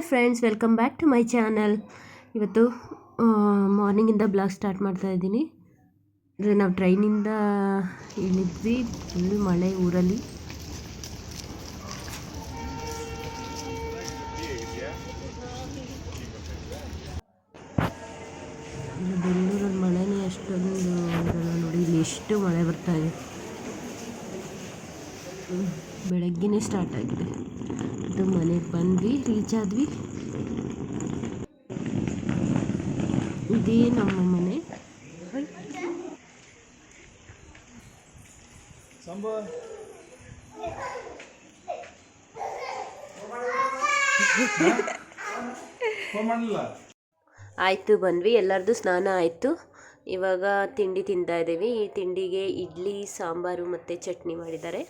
Hi friends welcome back to my channel ಇವತ್ತು ಮಾರ್ನಿಂಗಿಂದ blog start ಮಾಡ್ತಾ ಇದ್ದೀನಿ. ಅಂದರೆ ನಾವು ಟ್ರೈನಿಂದ ಇಳಿದ್ವಿ ಫುಲ್ ಮಳೆ ಊರಲ್ಲಿ. ಬೆಂಗಳೂರಲ್ಲಿ ಮಳೆನೇ ಅಷ್ಟೊಂದು ನೋಡಿ, ಇಲ್ಲಿ ಎಷ್ಟು ಮಳೆ ಬರ್ತಾ ಇದೆ. ಬೆಳಗ್ಗೆನೇ ಸ್ಟಾರ್ಟ್ ಆಗಿದೆ. ಇದು ಮನೆಗೆ ಬಂದ್ವಿ ರೀಚ್ ಆದ್ವಿ. ಇದೇ ನಮ್ಮ ಮನೆ. ಆಯಿತು ಬಂದ್ವಿ. ಎಲ್ಲರದು ಸ್ನಾನ ಆಯಿತು. ಇವಾಗ ತಿಂಡಿ ತಿಂತಾ ಇದ್ದೀವಿ. ಈ ತಿಂಡಿಗೆ ಇಡ್ಲಿ ಸಾಂಬಾರು ಮತ್ತು ಚಟ್ನಿ ಮಾಡಿದ್ದಾರೆ.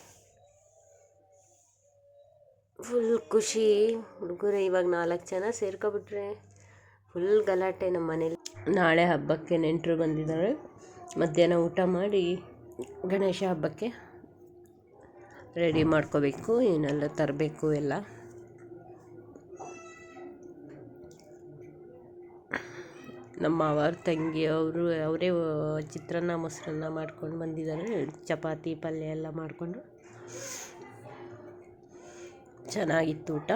ಫುಲ್ ಖುಷಿ. ಹುಡುಗರು ಇವಾಗ ನಾಲ್ಕು ಜನ ಸೇರ್ಕೊಬಿಟ್ರೆ ಫುಲ್ ಗಲಾಟೆ ನಮ್ಮ ಮನೇಲಿ. ನಾಳೆ ಹಬ್ಬಕ್ಕೆ ನೆಂಟರು ಬಂದಿದ್ದಾರೆ. ಮಧ್ಯಾಹ್ನ ಊಟ ಮಾಡಿ ಗಣೇಶ ಹಬ್ಬಕ್ಕೆ ರೆಡಿ ಮಾಡ್ಕೋಬೇಕು. ಏನೆಲ್ಲ ತರಬೇಕು ಎಲ್ಲ. ನಮ್ಮ ಮಾವಾರ, ತಂಗಿ ಅವರು, ಅವರೇ ಚಿತ್ರಾನ್ನ, ಮೊಸರನ್ನ ಮಾಡ್ಕೊಂಡು ಬಂದಿದ್ದಾರೆ. ಚಪಾತಿ ಪಲ್ಯ ಎಲ್ಲ ಮಾಡಿಕೊಂಡು. ಚೆನ್ನಾಗಿತ್ತು ಊಟ.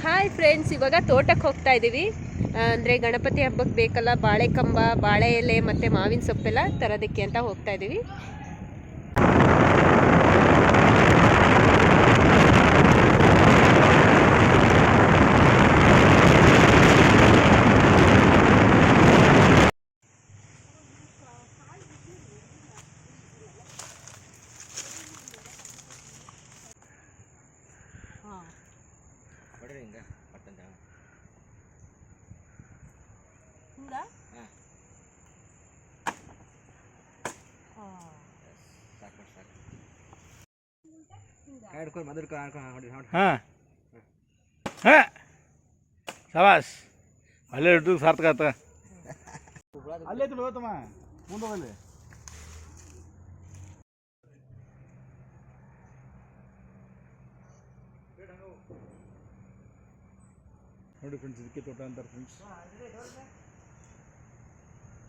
ಹಾಯ್ ಫ್ರೆಂಡ್ಸ್ ಇವಾಗ ತೋಟಕ್ಕೆ ಹೋಗ್ತಾ ಇದ್ದೀವಿ ಅಂದರೆ ಗಣಪತಿ ಹಬ್ಬಕ್ಕೆ ಬೇಕಲ್ಲ ಬಾಳೆ ಕಂಬ ಬಾಳೆ ಎಲೆ ಮತ್ತು ಮಾವಿನ ಸೊಪ್ಪೆಲ್ಲ ತರೋದಕ್ಕೆ ಅಂತ ಹೋಗ್ತಾ ಇದ್ದೀವಿ ಸಾಕು ಸಾಕು ಕೈ ಹಿಡ್ಕೊಂಡು ಮೊದಲು ಕೈ ಹಿಡ್ಕೊಂಡು ಹೊಡಿ ಹೊಡಿ ಹಾಂ ಹಾಂ ಸವಾಸ್ ಅಲ್ಲೇ ಇಟ್ಟು ಸಾರ್ಥಕ ಆತ ಅಲ್ಲೇ ಐತಿ ಹೋತಮ್ಮ ಮುಂದೆ ಹೋಗಲಿ ನೋಡಿ ಫ್ರೆಂಡ್ಸ್ ಇದಕ್ಕೆ ತೋಟ ಅಂತಾರೆ ಫ್ರೆಂಡ್ಸ್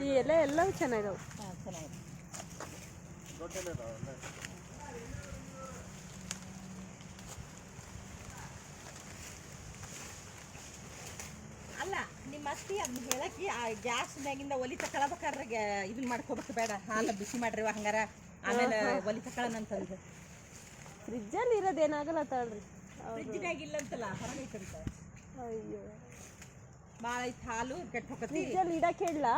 ಈ ಎಲೆ ಎಲ್ಲವೂ ಚೆನ್ನಾಗವು ಅಲ್ಲ ನಿಮ್ಮ ಅತ್ತಿ ಅದನ್ನ ಹೇಳಕ್ಕೆ ಆ ಗ್ಯಾಸ್ ಮ್ಯಾಗಿಂದ ಒಲಿ ತಕೊಳಬೇಕಾದ್ರೆ ಇದನ್ನ ಮಾಡ್ಕೋಬೇಕು ಬೇಡ. ಹಾಲು ಬಿಸಿ ಮಾಡ್ರಿ ಹಂಗಾರ. ಆಮೇಲೆ ಒಲಿ ತಕೊಳನಂತಂದು ಫ್ರಿಜ್ಜಲ್ಲಿ ಇರೋದೇನಾಗಲ್ಲ ತಳ್ರಿ ಫ್ರಿಜ್ನಾಗ ಇಲ್ಲ ಅಂತಲ್ಲ ಹೊರಗೆ ಅಯ್ಯೋ. ಭಾಳ ಐತ್ ಹಾಲು ಕೆಟ್ಟ ಹೋಗತಿ ನಿಜಲ್ಲಿ ಇಡಕ್ಕೆ ಹೇಳಲಾ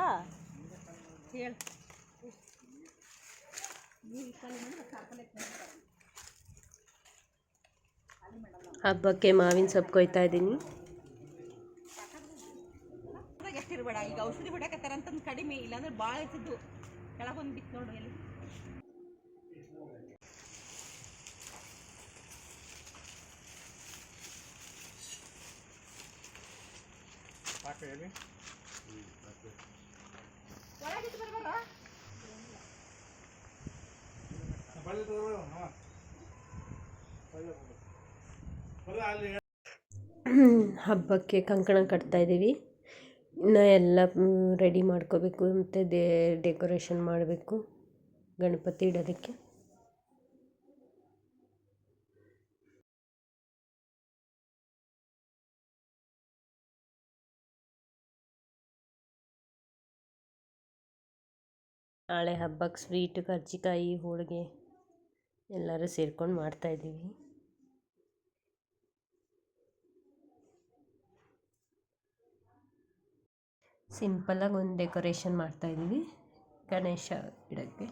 ಹೇಳ ಹಬ್ಬಕ್ಕೆ ಮಾವಿನ ಸೊಪ್ಪು ಕೊಯ್ತಾ ಇದ್ದೀನಿ. ಎಷ್ಟಿರ್ಬೇಡ ಈಗ ಔಷಧಿ ಬಿಡಕತ್ತಾರ ಅಂತಂದು ಕಡಿಮೆ ಇಲ್ಲಾಂದ್ರೆ ಭಾಳ ಇರ್ತಿದ್ದು ಕೆಳಗೊಂದು ಬಿತ್ತು ನೋಡು ಎಲ್ಲಿ. ಹಬ್ಬಕ್ಕೆ ಕಂಕಣ ಕಟ್ತಾ ಇದ್ದೀವಿ. ಇನ್ನು ಎಲ್ಲ ರೆಡಿ ಮಾಡ್ಕೋಬೇಕು ಮತ್ತು ಡೆಕೋರೇಷನ್ ಮಾಡಬೇಕು ಗಣಪತಿ ಇಡೋದಕ್ಕೆ. ನಾಳೆ ಹಬ್ಬಕ್ಕೆ ಸ್ವೀಟ್, ಕರ್ಜಿಕಾಯಿ, ಹೋಳಿಗೆ ಎಲ್ಲರೂ ಸೇರ್ಕೊಂಡು ಮಾಡ್ತಾಯಿದ್ದೀವಿ ಸಿಂಪಲ್ಲಾಗಿ ಒಂದು ಡೆಕೋರೇಷನ್ ಮಾಡ್ತಾಯಿದ್ದೀವಿ ಗಣೇಶ ಗಿಡಕ್ಕೆ.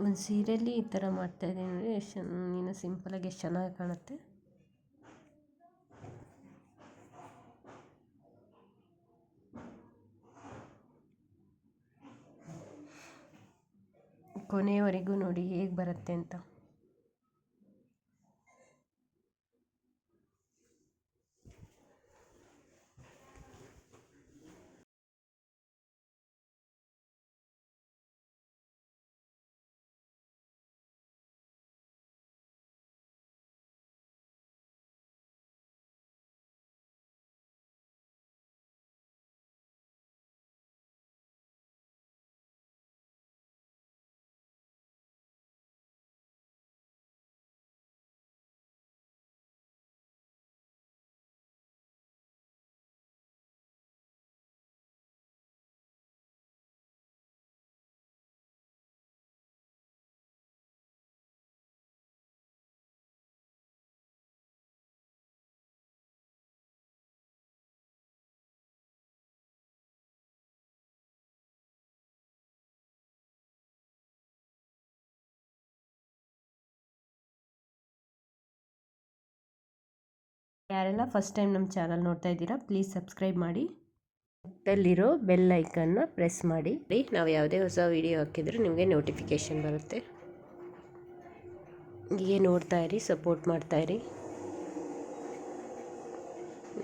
ಒಂದು ಸೀರೆಯಲ್ಲಿ ಈ ಥರ ಮಾಡ್ತಾಯಿದ್ದೀನಿ ನೋಡಿ ಎಷ್ಟು, ನೀನು ಸಿಂಪಲಾಗಿ ಎಷ್ಟು ಚೆನ್ನಾಗಿ ಕಾಣುತ್ತೆ. ಕೊನೆಯವರೆಗೂ ನೋಡಿ ಹೇಗೆ ಬರುತ್ತೆ ಅಂತ. ಯಾರೆಲ್ಲ ಫಸ್ಟ್ ಟೈಮ್ ನಮ್ಮ ಚಾನಲ್ ನೋಡ್ತಾ ಇದ್ದೀರಾ ಪ್ಲೀಸ್ ಸಬ್ಸ್ಕ್ರೈಬ್ ಮಾಡಿ. ಪಕ್ಕದಲ್ಲಿರೋ ಬೆಲ್ ಐಕನ್ನ ಪ್ರೆಸ್ ಮಾಡಿ. ನಾವು ಯಾವುದೇ ಹೊಸ ವಿಡಿಯೋ ಹಾಕಿದರೂ ನಿಮಗೆ ನೋಟಿಫಿಕೇಷನ್ ಬರುತ್ತೆ. ಹೀಗೆ ನೋಡ್ತಾ ಇರಿ ಸಪೋರ್ಟ್ ಮಾಡ್ತಾ ಇರಿ.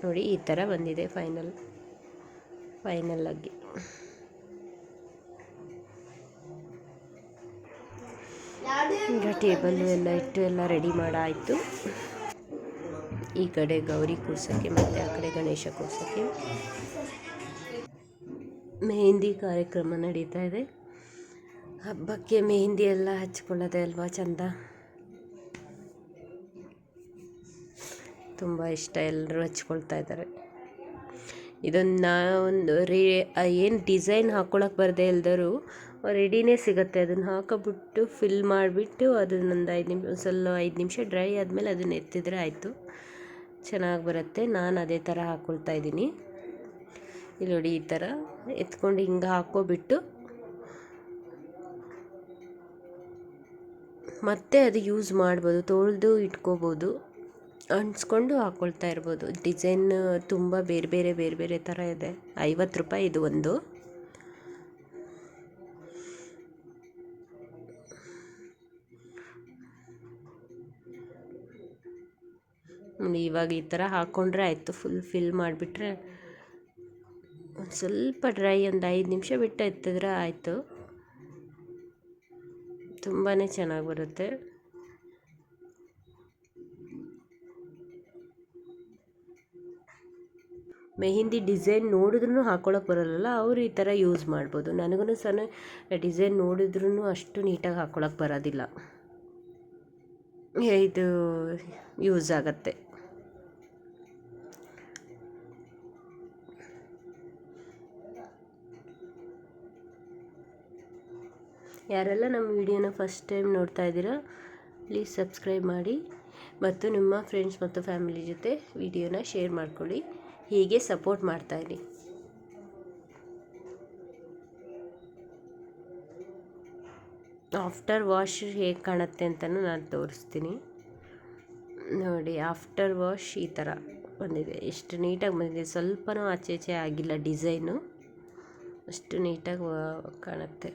ನೋಡಿ, ಈ ಥರ ಬಂದಿದೆ ಫೈನಲ್ ಫೈನಲ್ ಆಗಿ. ಈಗ ಟೇಬಲ್ಲು ಎಲ್ಲ ಇಟ್ಟು ಎಲ್ಲ ರೆಡಿ ಮಾಡಾಯಿತು. ಈ ಕಡೆ ಗೌರಿ ಕೂರ್ಸೋಕ್ಕೆ ಮತ್ತು ಆ ಕಡೆ ಗಣೇಶ ಕೂರ್ಸೋಕ್ಕೆ ಮೆಹಂದಿ ಕಾರ್ಯಕ್ರಮ ನಡೀತಾ ಇದೆ. ಹಬ್ಬಕ್ಕೆ ಮೆಹಂದಿ ಎಲ್ಲ ಹಚ್ಕೊಳ್ಳೋದೆ ಅಲ್ವಾ ಚಂದ? ತುಂಬ ಇಷ್ಟ ಎಲ್ಲರೂ ಹಚ್ಕೊಳ್ತಾ ಇದ್ದಾರೆ. ಇದೊಂದು ಒಂದು ರೇ, ಏನು ಡಿಸೈನ್ ಹಾಕ್ಕೊಳಕ್ಕೆ ಬರದೇ ಇಲ್ದರೂ ರೆಡಿನೇ ಸಿಗುತ್ತೆ. ಅದನ್ನು ಹಾಕೋಬಿಟ್ಟು ಫಿಲ್ ಮಾಡಿಬಿಟ್ಟು ಅದನ್ನೊಂದು ಐದು ನಿಮಿಷ ಸ್ವಲ್ಪ ಐದು ನಿಮಿಷ ಡ್ರೈ ಆದಮೇಲೆ ಅದನ್ನು ಎತ್ತಿದ್ರೆ ಆಯಿತು. ಚೆನ್ನಾಗಿ ಬರುತ್ತೆ. ನಾನು ಅದೇ ಥರ ಹಾಕ್ಕೊಳ್ತಾ ಇದ್ದೀನಿ. ಇಲ್ಲಿ ನೋಡಿ ಈ ಥರ ಎತ್ಕೊಂಡು ಹಿಂಗೆ ಹಾಕ್ಕೊಬಿಟ್ಟು ಮತ್ತೆ ಅದು ಯೂಸ್ ಮಾಡ್ಬೋದು, ತೊಳೆದು ಇಟ್ಕೋಬೋದು, ಅಂಟಿಸ್ಕೊಂಡು ಹಾಕ್ಕೊಳ್ತಾ ಇರ್ಬೋದು. ಡಿಸೈನ್ ತುಂಬ ಬೇರೆ ಬೇರೆ ಬೇರೆ ಬೇರೆ ಥರ ಇದೆ. ಐವತ್ತು ರೂಪಾಯಿ ಇದು ಒಂದು. ನೋಡಿ, ಇವಾಗ ಈ ಥರ ಹಾಕ್ಕೊಂಡ್ರೆ ಆಯಿತು. ಫುಲ್ ಫಿಲ್ ಮಾಡಿಬಿಟ್ರೆ ಒಂದು ಸ್ವಲ್ಪ ಡ್ರೈ ಒಂದು ಐದು ನಿಮಿಷ ಬಿಟ್ಟು ಎತ್ತಿದ್ರೆ ಆಯಿತು. ತುಂಬಾ ಚೆನ್ನಾಗಿ ಬರುತ್ತೆ. ಮೆಹಿಂದಿ ಡಿಸೈನ್ ನೋಡಿದ್ರೂ ಹಾಕ್ಕೊಳಕ್ಕೆ ಬರೋಲ್ಲ ಅವರು ಈ ಥರ ಯೂಸ್ ಮಾಡ್ಬೋದು. ನನಗೂ ಸಹ ಡಿಸೈನ್ ನೋಡಿದ್ರೂ ಅಷ್ಟು ನೀಟಾಗಿ ಹಾಕ್ಕೊಳಕ್ಕೆ ಬರೋದಿಲ್ಲ. ಇದು ಯೂಸ್ ಆಗುತ್ತೆ. ಯಾರೆಲ್ಲ ನಮ್ಮ ವಿಡಿಯೋನ ಫಸ್ಟ್ ಟೈಮ್ ನೋಡ್ತಾ ಇದ್ದೀರಾ ಪ್ಲೀಸ್ ಸಬ್ಸ್ಕ್ರೈಬ್ ಮಾಡಿ ಮತ್ತು ನಿಮ್ಮ ಫ್ರೆಂಡ್ಸ್ ಮತ್ತು ಫ್ಯಾಮಿಲಿ ಜೊತೆ ವಿಡಿಯೋನ ಶೇರ್ ಮಾಡ್ಕೊಳ್ಳಿ. ಹೀಗೆ ಸಪೋರ್ಟ್ ಮಾಡ್ತಾ ಇರಿ. ಆಫ್ಟರ್ ವಾಶ್ ಹೇಗೆ ಕಾಣುತ್ತೆ ಅಂತಲೂ ನಾನು ತೋರಿಸ್ತೀನಿ. ನೋಡಿ ಆಫ್ಟರ್ ವಾಶ್ ಈ ಥರ ಬಂದಿದೆ. ಎಷ್ಟು ನೀಟಾಗಿ ಬಂದಿದೆ. ಸ್ವಲ್ಪನೂ ಆಚೆ ಈಚೆ ಆಗಿಲ್ಲ ಡಿಸೈನು ಅಷ್ಟು ನೀಟಾಗಿ ಕಾಣುತ್ತೆ.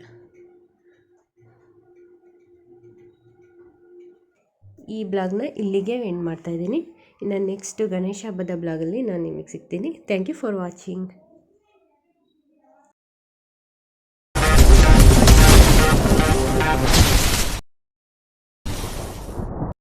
ಈ ಬ್ಲಾಗ್ನ ಇಲ್ಲಿಗೆ ಎಂಡ್ ಮಾಡ್ತಾಯಿದ್ದೀನಿ ಇನ್ನು ನೆಕ್ಸ್ಟ್ ಗಣೇಶ ಹಬ್ಬದ ಬ್ಲಾಗಲ್ಲಿ ನಾನು ನಿಮಗೆ ಸಿಗ್ತೀನಿ. Thank you for watching